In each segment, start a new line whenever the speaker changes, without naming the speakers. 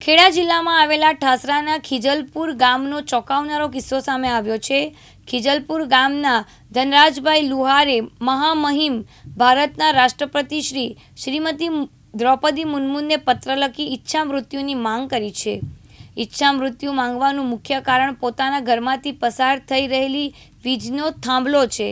ખેડા જિલ્લામાં આવેલા ઠાસરાના ખીજલપુર ગામનો ચોંકાવનારો કિસ્સો સામે આવ્યો છે. ખીજલપુર ગામના ધનરાજભાઈ લુહારે મહામહિમ ભારતના રાષ્ટ્રપતિ શ્રી શ્રીમતી દ્રૌપદી મુર્મુને પત્ર લખી ઈચ્છા મૃત્યુની માંગ કરી છે. ઈચ્છા મૃત્યુ માંગવાનું મુખ્ય કારણ પોતાના ઘરમાંથી પસાર થઈ રહેલી વીજનો થાંભલો છે.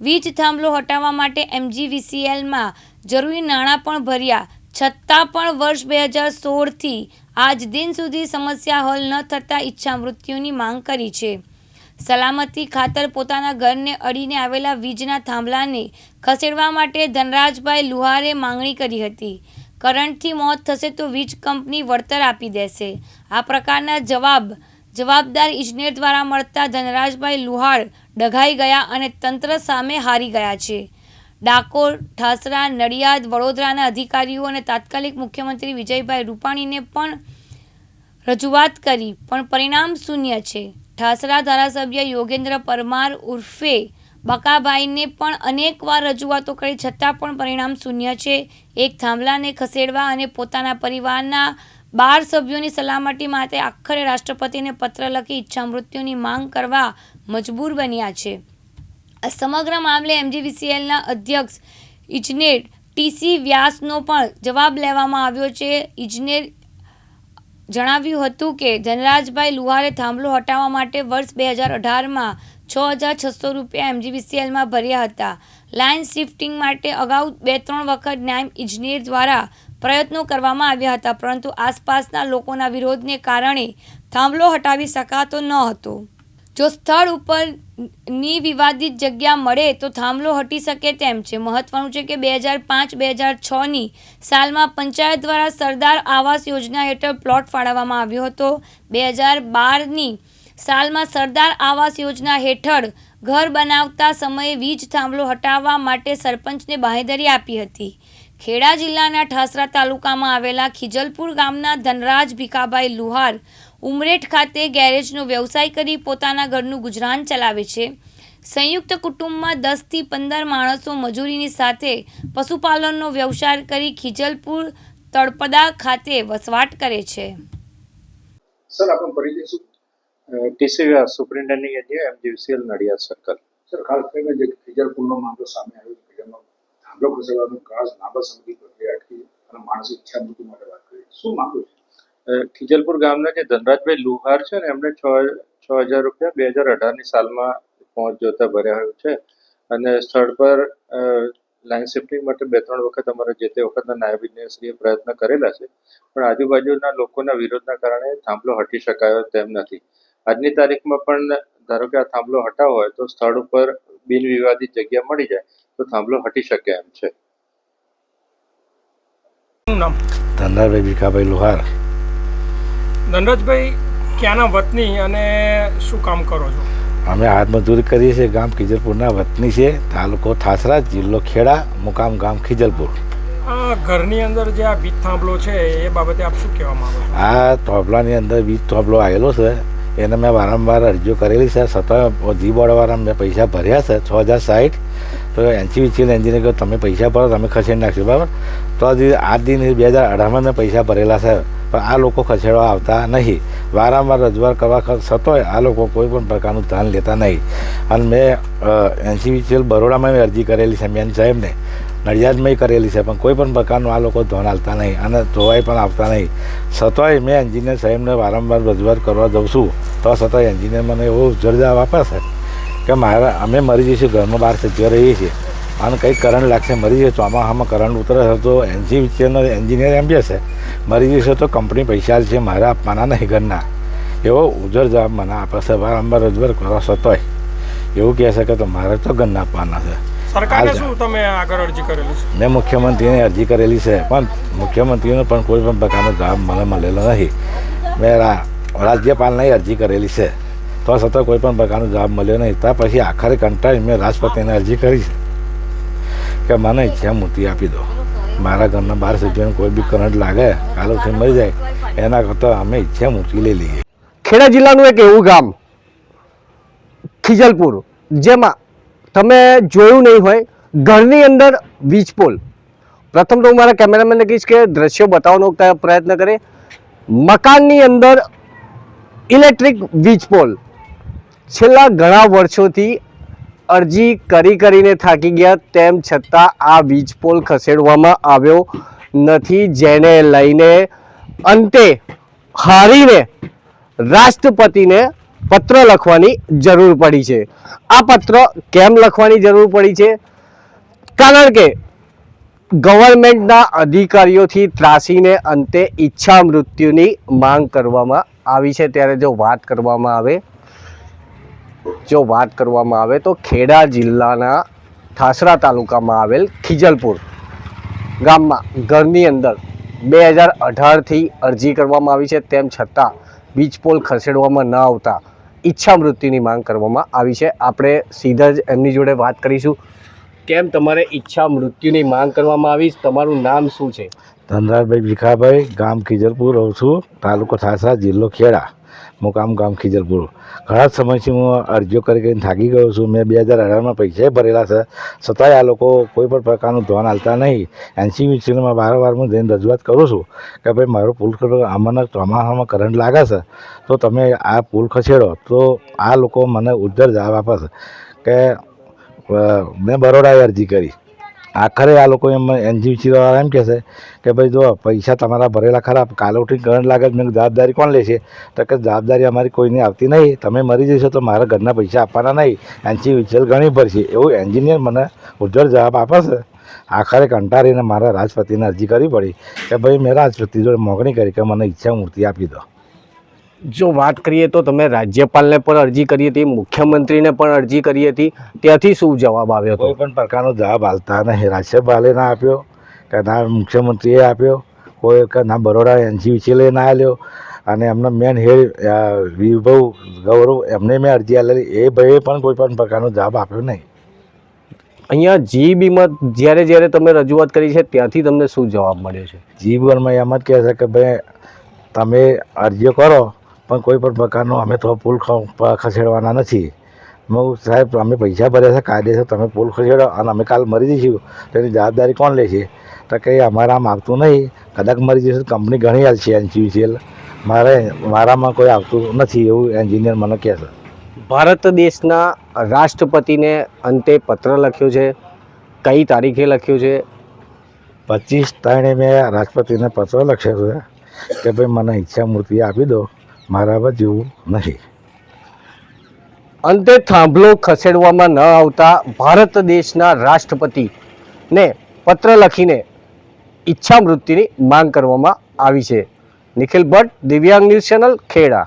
વીજ થાંભલો હટાવવા માટે એમજીવીસીએલમાં જરૂરી નાણાં પણ ભર્યા. છતાં પણ વર્ષ બે હજાર સોળથી આજ દિન સુધી સમસ્યા હલ ન થતાં ઈચ્છા મૃત્યુની માંગ કરી છે. સલામતી ખાતર પોતાના ઘરને અડીને આવેલા વીજના થાંભલાને ખસેડવા માટે ધનરાજભાઈ લુહારે માંગણી કરી હતી. કરંટથી મોત થશે તો વીજ કંપની વળતર આપી દેશે. આ પ્રકારના જવાબ જવાબદાર ઇજનેર દ્વારા મળતા ધનરાજભાઈ લુહાર ડઘાઈ ગયા અને તંત્ર સામે હારી ગયા છે. ડાકોર ઠાસરા નડિયાદ, વડોદરાના અધિકારીઓ અને તાત્કાલિક મુખ્યમંત્રી વિજયભાઈ રૂપાણીને પણ રજૂઆત કરી, પણ પરિણામ શૂન્ય છે. ઠાસરા ધારાસભ્ય યોગેન્દ્ર પરમાર ઉર્ફે બકાભાઈને પણ અનેકવાર રજૂઆતો કરી, છતાં પણ પરિણામ શૂન્ય છે. એક થાંભલાને ખસેડવા અને પોતાના પરિવારના બાર સભ્યોની સલામતી માટે આખરે રાષ્ટ્રપતિને પત્ર લખી ઈચ્છા મૃત્યુની માંગ કરવા મજબૂર બન્યા છે. આ સમગ્ર મામલે એમજીવીસીએલના અધ્યક્ષ ઇજનેર ટીસી વ્યાસનો પણ જવાબ લેવામાં આવ્યો છે. ઇજનેર જણાવ્યું હતું કે, ધનરાજભાઈ લુહારે થાંભલો હટાવવા માટે વર્ષ બે હજાર અઢારમાં છ હજાર છસો રૂપિયા એમજીવીસીએલમાં ભર્યા હતા. લાઇન શિફ્ટિંગ માટે અગાઉ બે ત્રણ વખત ન્યાય ઇજનેર દ્વારા પ્રયત્નો કરવામાં આવ્યા હતા, પરંતુ આસપાસના લોકોના વિરોધને કારણે થાંભલો હટાવી શકાતો ન હતો. જો સ્થળ ઉપરની વિવાદિત જગ્યા મળે તો થાંભલો હટી શકે તેમ છે. મહત્વનું છે કે બે હજાર પાંચ, બે હજાર છની સાલમાં પંચાયત દ્વારા સરદાર આવાસ યોજના હેઠળ પ્લોટ ફાળવવામાં આવ્યો હતો. બે હજાર બારની સાલમાં સરદાર આવાસ યોજના હેઠળ ઘર બનાવતા સમયે વીજ થાંભલો હટાવવા માટે સરપંચને બાંહેધરી આપી હતી. ખેડા જિલ્લાના ઠાસરા તાલુકામાં આવેલા ખીજલપુર ગામના ધનરાજ ભીખાભાઈ લુહાર ઉમરેઠ ખાતે ગેરેજનો વ્યવસાય કરી પોતાના ઘરનું ગુજરાન ચલાવે છે. સંયુક્ત કુટુંબમાં દસથી પંદર માણસો મજૂરીની સાથે પશુપાલનનો વ્યવસાય કરી ખીજલપુર તળપદા ખાતે વસવાટ કરે છે.
સર આપણો પરિચય શું?
TC superintending engineer MGVCL Nadiad circle.
Sir ખાસ કરીને જે ખીજલપુરનો મામલો સામે આવ્યો કે જેમાં થાંભલો ખસેડવાનું ખાસ લાંબા સમયથી પ્રક્રિયા અટકી અને માણસે ઈચ્છા મૃત્યુ માટે વાત કરી શું મામલો છે?
ખીજલપુર ગામના જે ધનરાજભાઈ લુહાર છે ને એમણે છ છ હજાર રૂપિયા બે હજાર અઢારની સાલમાં પહોંચ જોતા ભર્યા છે. અને સ્થળ પર લાઇન શિફ્ટિંગ માટે બે ત્રણ વખત અમારા જે તે વખતના નાયબ ઇજનેરશ્રીએ પ્રયત્ન કરેલા છે. પણ આજુબાજુના લોકોના વિરોધના કારણે થાંભલો હટી શકાયો તેમ નથી. આજની તારીખમાં પણ ધારો કે આ થાંભલો હટાવો હોય તો સ્થળ ઉપર બિનવિવાદિત જગ્યા મળી જાય તો થાંભલો હટી શકે એમ છે.
ધનરાજભાઈ ભીખાભાઈ લુહાર.
ધનરાજભાઈ ક્યાંના વતની અને શું કામ કરો છો?
અમે હાથમજૂરી કરીએ છીએ ગામ ખીજલપુરના વતની છે તાલુકો થાસરા જિલ્લો ખેડા મુકામ ગામ ખીજલપુર.
આ ઘરની અંદર જે આ વીજ થાંભલો છે એ બાબતે આપ શું કહેવા માંગો છો?
આ તોબલાની અંદર વીજ થાંભલો આવેલો છે એને મેં વારંવાર અરજીઓ કરેલી છે છતાં જી બોર્ડવાળા મેં પૈસા ભર્યા છે છ હજાર સાઠ તો એનસી વિચિલ એન્જિનિયર કહ્યું તમે પૈસા ભરો તમે ખસેડી નાખશો બરાબર? તો હજી આઠ દિન બે હજાર અઢારમાં મેં પૈસા ભરેલા છે. પણ આ લોકો ખસેડવા આવતા નહીં. વારંવાર રજૂઆત કરવા છતાંય આ લોકો કોઈ પણ પ્રકારનું ધ્યાન લેતા નહીં. અને મેં એનસીવીસીએલ બરોડામાં મેં અરજી કરેલી છે મેન સાહેબને. નડિયાદમાં કરેલી છે, પણ કોઈ પણ પ્રકારનું આ લોકો ધોન આપતા નહીં અને ધોવાઈ પણ આવતા નહીં. છતાંય મેં એન્જિનિયર સાહેબને વારંવાર રજૂઆત કરવા જાઉં છું, તો છતાંય એન્જિનિયર મને એવો જવાબ આપે છે કે મારા, અમે મરી જઈશું, ઘરમાં બહાર સજ્જ રહીએ છીએ. અને કંઈક કરંટ લાગશે મરી જશે. ચોમાસામાં કરંટ ઉતરે છે. તો એનજી વિચેનો એન્જિનિયર એમ છે મરી જશે તો કંપની પૈસા છે મારે આપવાના નહીં ઘરના. એવો ઉજર જવાબ મને આપે છે. વારંવાર રજૂઆત કરો છતોય એવું કહે છે કે તો મારે તો ઘરના આપવાના છે.
સરકારને
હાલ
શું તમે આગળ અરજી કરેલી છે?
મેં મુખ્યમંત્રીને અરજી કરેલી છે. પણ મુખ્યમંત્રીનો પણ કોઈ પણ પ્રકારનો જવાબ મને મળેલો નથી. મેં રાજ્યપાલને અરજી કરેલી છે. તો છતાં કોઈ પણ પ્રકારનો જવાબ મળ્યો નહીં. ત્યાં પછી આખરે કંટાળી મેં રાષ્ટ્રપતિને અરજી કરી છે. કે મને ઈચ્છા મૂર્તિ આપી દો? મારા ઘરના બાર સભ્યોને કોઈ બી કરંટ લાગે કાલે ઉઠીને મરી જાય. એના કરતાં અમે ઈચ્છા મૂર્તિ લઈ લઈએ.
ખેડા જિલ્લાનું એક એવું ગામ, ખીજલપુર, જેમાં તમે જોયું નહીં હોય, ઘરની અંદર વીજ પોલ. પ્રથમ તો હું મારા કેમેરામેનને કહીશ કે દ્રશ્યો બતાવવાનો પ્રયત્ન કરે. મકાનની અંદર ઇલેક્ટ્રિક વીજ પોલ. છેલ્લા ઘણા વર્ષોથી અરજી કરી કરીને થાકી ગયા તેમ છતાં આ વીજ પોલ ખસેડવામાં આવ્યો નથી, જેને લઈને અંતે હારીને રાષ્ટ્રપતિને પત્ર લખવાની જરૂર પડી છે. આ પત્ર કેમ લખવાની જરૂર પડી છે? કારણ કે ગવર્મેન્ટના અધિકારીઓથી ત્રાસીને અંતે ઈચ્છા મૃત્યુની માંગ કરવામાં આવી છે. ત્યારે જો વાત કરવામાં આવે જો વાત કરવામાં આવે તો ખેડા જિલ્લાના ઠાસરા તાલુકામાં આવેલ ખીજલપુર ગામમાં ઘરની અંદર બે હજાર અઢારથી અરજી કરવામાં આવી છે. તેમ છતાં વીજ પોલ ખસેડવામાં ન આવતા ઈચ્છા મૃત્યુની માંગ કરવામાં આવી છે. આપણે સીધા જ એમની જોડે વાત કરીશું. કેમ તમારે ઈચ્છા મૃત્યુની માંગ કરવામાં આવી? તમારું નામ શું છે?
ધનરાજભાઈ ભીખાભાઈ, ગામ ખીજલપુર રહું છું, તાલુકો થાસા જિલ્લો ખેડા. મુકામ ગામ ખીજલપુર. ઘણા જ સમયથી હું અરજીઓ કરી કરીને થાકી ગયો છું. મેં બે હજાર અઢારમાં પૈસા ભરેલા છે. છતાંય આ લોકો કોઈ પણ પ્રકારનું ધ્યાન હાલતા નહીં. એનસી વિચીમાં વારંવાર હું જઈને રજૂઆત કરું છું કે ભાઈ, મારો પુલ ખસેડો આમાં ચોમાસામાં કરંટ લાગે છે. તો તમે આ પુલ ખસેડો. તો આ લોકો મને ઉદ્ધર જવાબ આપે છે કે મેં બરોડાએ અરજી કરી. આખરે આ લોકો એમ એનજી વાળા એમ કહેશે કે ભાઈ જો પૈસા તમારા ભરેલા ખરાબ કાલે ઉઠીને કરંટ લાગે મેં જવાબદારી કોણ લેશે તો કે જવાબદારી અમારી કોઈની આવતી નહીં. તમે મરી જશો તો મારા ઘરના પૈસા આપવાના નહીં. એનસી વિચલ ઘણી ભરશે. એવું એન્જિનિયર મને ઉજ્જવળ જવાબ આપે છે. આખરે કંટાળીને મારા રાષ્ટ્રપતિને અરજી કરવી પડી કે ભાઈ મેં રાષ્ટ્રપતિ જોડે મોગણી કરી કે મને ઈચ્છા મૂર્તિ આપી દો.
જો વાત કરીએ તો તમે રાજ્યપાલને પણ અરજી કરી હતી મુખ્યમંત્રીને પણ અરજી કરી હતી ત્યાંથી શું જવાબ આવ્યો
કોઈ પણ પ્રકારનો જવાબ હાલતા નહીં. રાજ્યપાલે ના આપ્યો કે ના મુખ્યમંત્રીએ આપ્યો કોઈ કે ના બરોડા એનસી વિચેલે ના આપ્યો અને એમનો મેન હેડ વિભવ ગૌરવ એમને મેં અરજી આપેલી. એ ભાઈએ પણ કોઈ પણ પ્રકારનો જવાબ આપ્યો નહીં.
અહીંયા જીબીમાં જ્યારે જ્યારે તમે રજૂઆત કરી છે ત્યાંથી તમને શું જવાબ મળ્યો છે?
જીવનમાં એમ જ કહે છે કે ભાઈ તમે અરજીઓ કરો પણ કોઈ પણ પ્રકારનો અમે તો પુલ ખસેડવાના નથી. હું સાહેબ અમે પૈસા ભર્યા છે કાયદેસર તમે પુલ ખસેડો અને અમે કાલ મરી જઈશું. તો એની જવાબદારી કોણ લેશે? તો કંઈ અમારામાં આવતું નહીં. કદાચ મરી જશે તો કંપની ઘણી હાલ છે એનસીયુસીએલ. મારે મારામાં કોઈ આવતું નથી એવું એન્જિનિયર મને કહે છે.
ભારત દેશના રાષ્ટ્રપતિને અંતે પત્ર લખ્યો છે. કઈ તારીખે લખ્યો છે?
પચીસ ત્રણે મેં રાષ્ટ્રપતિને પત્ર લખ્યો છે કે ભાઈ મને ઈચ્છા મૂર્તિ આપી દો. મારામાં જેવું નહીં.
અંતે થાંભલો ખસેડવામાં ન આવતા ભારત દેશના રાષ્ટ્રપતિને પત્ર લખીને ઈચ્છા મૃત્યુની માંગ કરવામાં આવી છે. નિખિલ ભટ્ટ, દિવ્યાંગ ન્યૂઝ ચેનલ ખેડા.